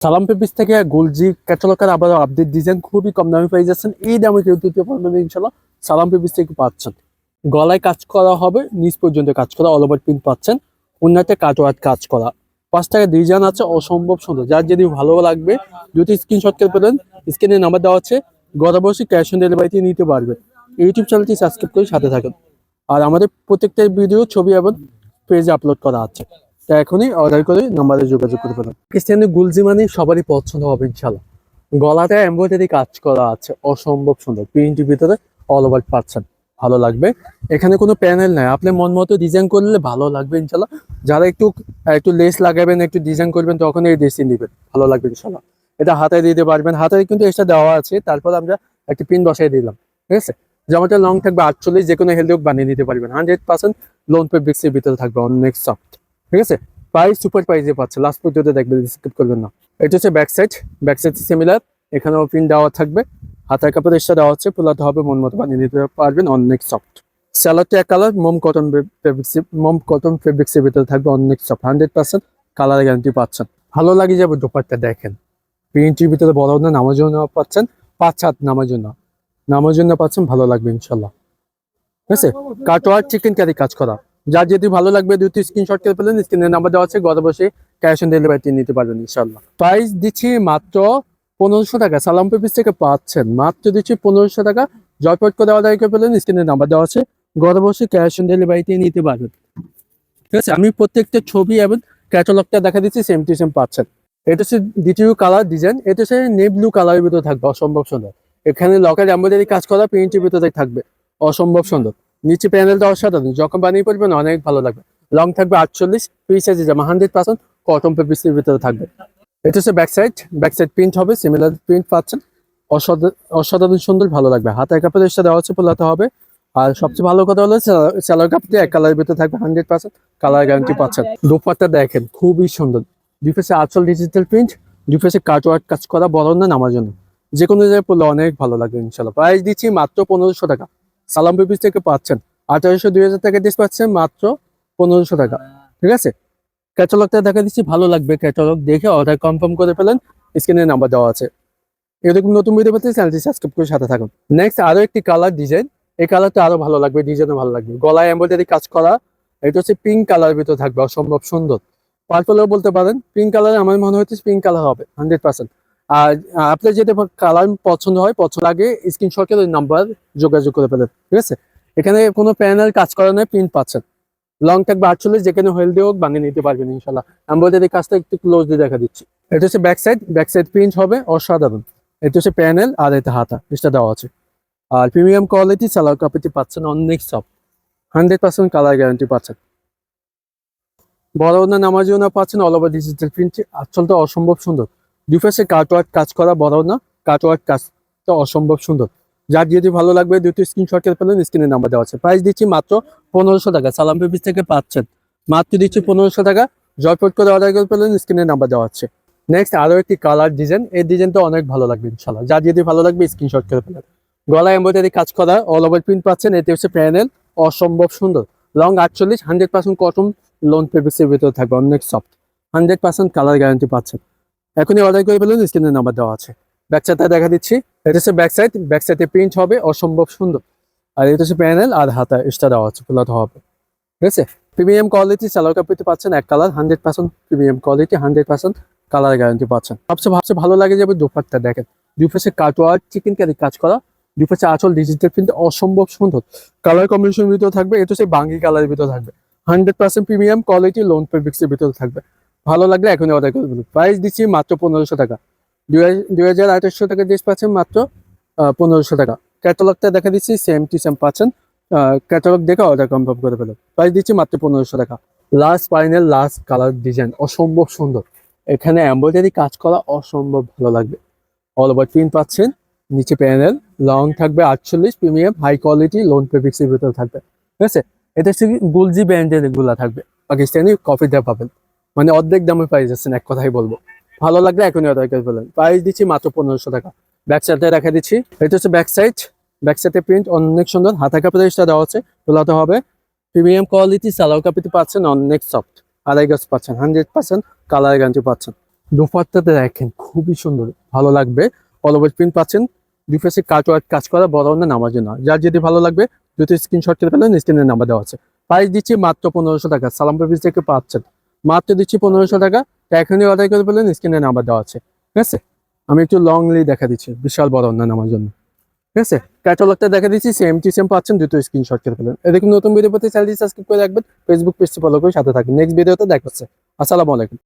সালাম পেপিস থেকে গোলজি ক্যাটালকার আবার আপডেট ডিজাইন খুবই কম দামে পেয়ে যাচ্ছেন। এই দামে কেউ দিতে পারবেন ইনশাল্লাহ সালাম পেপিস থেকে পাচ্ছেন। গলায় কাজ করা হবে, নিচ পর্যন্ত কাজ করা অল ওভার প্রিন্ট পাচ্ছেন। অন্যতে কাটোয়ার কাজ করা। পাঁচ টাকা ডিজাইন আছে, অসম্ভব সুন্দর। যার যদি ভালো লাগবে, যদি স্ক্রিনশট করে পেলেন স্ক্রিনে নাম্বার দেওয়া আছে ঘরে বসে ক্যাশ অন ডেলিভারিতে নিতে পারবেন ইউটিউব চ্যানেলটি সাবস্ক্রাইব করে সাথে থাকেন। আর আমাদের প্রত্যেকটা ভিডিও ছবি এবং পেজে আপলোড করা আছে। তা এখনই অর্ডার করে নাম্বারে যোগাযোগ করে ফেলেন ক্রিস্টিয়ানি গুলজি মানে সবারই পছন্দ হবে ইনশাল্লাহ গলাতে এমব্রয়ডারি কাজ করা আছে, অসম্ভব সুন্দর। প্রিন্টের ভিতরে অল ওভার পাচ্ছেন, ভালো লাগবে। এখানে কোনো প্যানেল নাই, আপনি মন মতো ডিজাইন করলে ভালো লাগবে ইনশাল্লাহ যারা একটু একটু লেস লাগাবেন, একটু ডিজাইন করবেন তখন এই ড্রেসিং দিবেন ভালো লাগবে ইনশাল্লাহ এটা হাতে দিতে পারবেন, হাতে কিন্তু এক্সট্রা দেওয়া আছে, তারপর আমরা একটা পিন বসাই দিলাম, ঠিক আছে? জামাটা লং থাকবে, আটচল্লিশ যে কোনো হেলদি বানিয়ে নিতে পারবেন। হান্ড্রেড পার্সেন্ট লোন ফেব্রিক্সের ভিতরে থাকবে, অনেক সফট ঠিক আছে? প্রাইস সুপার প্রাইসে পাচ্ছে। লাস্ট পর্যন্ত দেখবেন স্কিপ করবেন না। এটা হচ্ছে back side back side similar এখানেও পিন দেওয়া থাকবে। হাতার কাপড় এক্সট্রা দেওয়া হচ্ছে। পোলাতে হবে, মন মতো বানিয়ে নিতে পারবেন। অনেক সফট স্যালাডটা এক কালার মোম কটন ফেব্রিক্স মোম কটন ফেব্রিক্সের ভিতরে থাকবে অনেক soft hundred percent colour guarantee পাচ্ছেন। ভালো লাগে যাবে দোপারটা দেখেন। প্রিন্টের ভিতরে বড় না নামার জন্য পাচ্ছেন। পাঁচ হাত নামার জন্য। নামার জন্য পাচ্ছেন, ভালো লাগবে ইনশাল্লাহ ঠিক আছে? কাটোয়ার চিকেন কারি কাজ করা। যার যদি ভালো লাগবে দুটি স্ক্রিনশট করে পেলেন স্ক্রিনের নাম্বার দেওয়া আছে ঘরে বসে ক্যাশ অন ডেলিভারিতে নিতে পারবেন ইনশাল্লাহ প্রাইস দিচ্ছি মাত্র পনেরোশো টাকা, সালাম পেপিস থেকে পাচ্ছেন। মাত্র দিচ্ছি পনেরোশো টাকা জয়পট করে অর্ডার করে পেলেন স্ক্রিনের নাম্বার দেওয়া আছে ঘরে বসে ক্যাশ অন ডেলিভারিতে নিতে পারবেন। ঠিক আছে, আমি প্রত্যেকটা ছবি এবং ক্যাটালগটা দেখা দিচ্ছি সেম টু সেম পাচ্ছেন। এটা হচ্ছে দ্বিতীয় কালার ডিজাইন এটা হচ্ছে নে ব্লু কালারের ভিতরে থাকবে, অসম্ভব সুন্দর। এখানে লকের এম্বয়ডারি কাজ করা প্রিন্টের ভিতরে থাকবে, অসম্ভব সুন্দর। নিচে প্যানেলটা অসাধারণ যখন বানিয়ে পড়বেন অনেক ভালো লাগবে। লং থাকবে আটচল্লিশ পিস আছে যেমন হান্ড্রেড পার্সেন্ট কটন পেপিসের ভিতরে থাকবে। এটা হচ্ছে back side back side print হবে সিমিলার প্রিন্ট পাচ্ছেন। অসাধারণ সুন্দর ভালো লাগবে। হাতের কাপড় এসে দেওয়া হচ্ছে পোলাতে হবে। আর সবচেয়ে ভালো কথা হলো স্যালার কাপড়টি এক কালারের ভিতরে থাকবে হান্ড্রেড পার্সেন্ট কালার গ্যারান্টি পাচ্ছেন। দুপাট্টা দেখেন, খুবই সুন্দর। দুই পাশে আচল ডিজিটাল প্রিন্ট দুই পাশে কাটওয়ার্ক কাজ করা বড় না নামার জন্য। যে কোনো জায়গায় পড়লে অনেক ভালো লাগবে ইনশাল্লাহ প্রাইস দিচ্ছি মাত্র পনেরোশো টাকা। সালাম বেবিস থেকে পাচ্ছেন। আঠারোশো, দুই হাজার টাকা ডিস পাচ্ছেন মাত্র পনেরোশো টাকা। ঠিক আছে? ক্যাটালগটা দেখা দিচ্ছি, ভালো লাগবে ক্যাটালগ দেখে অর্ডার কনফার্ম করে ফেলেন স্ক্রিনে নাম্বার দেওয়া আছে। এরকম নতুন ভিডিও পেতে চ্যানেলটি সাবস্ক্রাইব করে সাথে থাকুন। নেক্সট আরও একটি কালার ডিজাইন এই কালারটা আরও ভালো লাগবে ডিজাইনও ভালো লাগবে। গলায় এমব্রয়ডারি কাজ করা, এটা হচ্ছে পিঙ্ক কালার ভিতরে থাকবে, অসম্ভব সুন্দর। পার্পলও বলতে পারেন পিঙ্ক কালার আমার মনে হচ্ছে পিঙ্ক কালার হবে হান্ড্রেড পার্সেন্ট আর আপনার যেটা কালার পছন্দ হয়, পছন্দ আগে স্ক্রিনশটের ওই নাম্বার যোগাযোগ করে ফেলেন, ঠিক আছে? এখানে কোনো প্যানেল কাজ করা নয় প্রিন্ট পাচ্ছেন। লং থাকবে আটচল্লিশ যেখানে হেলদি হোক, বানিয়ে নিতে পারবেন ইনশাল্লাহ এমব্রয়ডারি কাজটা একটু ক্লোজ ক্লোজলি দেখা দিচ্ছি। এটা হচ্ছে back side back side print হবে, অসাধারণ। এটা হচ্ছে প্যানেল আর এটা হাতা এটা দেওয়া আছে। আর প্রিমিয়াম কোয়ালিটি সালোয়ার কাপড়টি পাচ্ছেন অনেক সব। হান্ড্রেড পার্সেন্ট কালার গ্যারান্টি পাচ্ছেন। বড় না নামার জন্য পাচ্ছেন অল ওভার ডিজিটাল প্রিন্ট আসলটা অসম্ভব সুন্দর। দুই পাশে কাটওয়ার্ক কাজ করা বড় না কাটওয়ার্ক কাজটা অসম্ভব সুন্দর। যার যদি ভালো লাগবে দুটো স্ক্রিনশট করে পেলেন স্ক্রিনে নাম্বার দেওয়া আছে। প্রাইস দিচ্ছি মাত্র পনেরোশো টাকা, সালাম পেপিস থেকে পাচ্ছেন। মাত্র দিচ্ছি পনেরোশো টাকা জয়পট করে অর্ডার করে পেলেন স্ক্রিনে নাম্বার দেওয়া আছে। নেক্সট আরও একটি কালার ডিজাইন এই ডিজাইনটা অনেক ভালো লাগবে ইনশাল্লাহ যার যদি ভালো লাগবে স্ক্রিনশট করে পেলেন গলা এমব্রয়ডারি কাজ করা অল ওভার প্রিন্ট পাচ্ছেন এতে হচ্ছে প্যানেল অসম্ভব সুন্দর। লং আটচল্লিশ হান্ড্রেড পার্সেন্ট কটন লোন পেপিসের ভিতরে থাকবে, অনেক soft hundred percent colour guarantee পাচ্ছেন। এখনই অর্ডার করে ফেলুন স্ক্রিনের নাম্বার দেওয়া আছে। ব্যাক সাইডটা দেখা দিচ্ছি। এটা হচ্ছে ব্যাক সাইড ব্যাক প্রিন্ট হবে, অসম্ভব সুন্দর। আর এটা হচ্ছে প্যানেল আর হাতা এক্সট্রা দেওয়া আছে ফুলাতে হবে। ঠিক আছে? প্রিমিয়াম কোয়ালিটি সালোয়ার কাপড়তে পাচ্ছেন এক colour hundred percent premium quality hundred percent colour guarantee পাচ্ছেন। সবচেয়ে ভাবছে ভালো লাগে যাবে দুপাট্টা দেখেন। দুপাশে কাটোয়ার চিকেন কারি কাজ করা, দুপাশে আচল ডিজিটাল প্রিন্ট অসম্ভব সুন্দর। কালার কম্বিনেশন ভিতরে থাকবে, এটা হচ্ছে বাঙ্গি কালারের ভিতরে থাকবে। Hundred percent premium quality lawn ফেব্রিক্সের ভিতরে থাকবে। ভালো লাগলে এখনই অর্ডার করে দেবেন প্রাইস দিচ্ছি মাত্র পনেরোশো টাকা। দুই হাজার আঠাশশো টাকা ড্রেস পাচ্ছেন মাত্র পনেরোশো টাকা। ক্যাটালগটা দেখা দিচ্ছি সেম টু সেম পাচ্ছেন। ক্যাটালগ দেখে অর্ডার কনফার্ম করে ফেলেন। প্রাইস দিচ্ছি মাত্র পনেরোশো টাকা। Last final last colour design অসম্ভব সুন্দর। এখানে এম্ব্রয়ডারি কাজ করা অসম্ভব ভালো লাগবে। অল ওভার প্রিন্ট পাচ্ছেন, নিচে প্যানেল লং থাকবে আটচল্লিশ প্রিমিয়াম হাই কোয়ালিটি লোন ফেব্রিক্সের ভিতরে থাকবে। ঠিক আছে? এটা হচ্ছে গুলজি ব্র্যান্ডের এগুলা থাকবে। পাকিস্তানি কফি দেওয়া পাবেন। মানে অর্ধেক দামে পাই যাচ্ছেন এক কথাই বলব। ভালো লাগলে এখনই অর্ডার ফেলেন। প্রাইস দিচ্ছি মাত্র পনেরোশো টাকা। ব্যাক সাইডে রেখে দিচ্ছি। এটা হচ্ছে ব্যাক সাইড ব্যাক সাইডে প্রিন্ট অনেক সুন্দর। হাতা কাপড়ের এক্সট্রা দেওয়া আছে। তোলাতে হবে। প্রিমিয়াম কোয়ালিটি সালোয়ার কাপড়টি পাচ্ছেন, অনেক সফট আড়াই গাছ পাচ্ছেন হান্ড্রেড পার্সেন্ট কালার গ্যারান্টি পাচ্ছেন। দোপাট্টাতে দেখেন, খুবই সুন্দর। ভালো লাগবে। অল প্রিন্ট পাচ্ছেন। দুই পাশে কাজ ওয়ার্ক কাজ করা, বড় না নামার জন্য যার যদি ভালো লাগবে দুটো স্ক্রিনশট করে ফেলেন স্ক্রিনের নাম্বার দেওয়া আছে। প্রাইস দিচ্ছি মাত্র পনেরোশো টাকা। সালাম থেকে পাচ্ছেন। মাত্র দিচ্ছি পনেরোশো টাকা। তা এখনই অর্ডার করে ফেলেন স্ক্রিনে নাম্বার দেওয়া আছে। ঠিক আছে? আমি একটু লংলি দেখা দিচ্ছি, বিশাল বড় অন্যান্য আমার জন্য। ঠিক আছে? ক্যাটালগটা দেখা দিচ্ছি সেম টু সেম পাচ্ছেন, দুটো স্ক্রিনশট করে ফেলেন। এরকম নতুন ভিডিও প্রতি চ্যানেলটি সাবস্ক্রাইব করে রাখবেন ফেসবুক পেজটি ফলো করে সাথে থাকবেন নেক্সট ভিডিওতে দেখা হচ্ছে। আসসালামু আলাইকুম।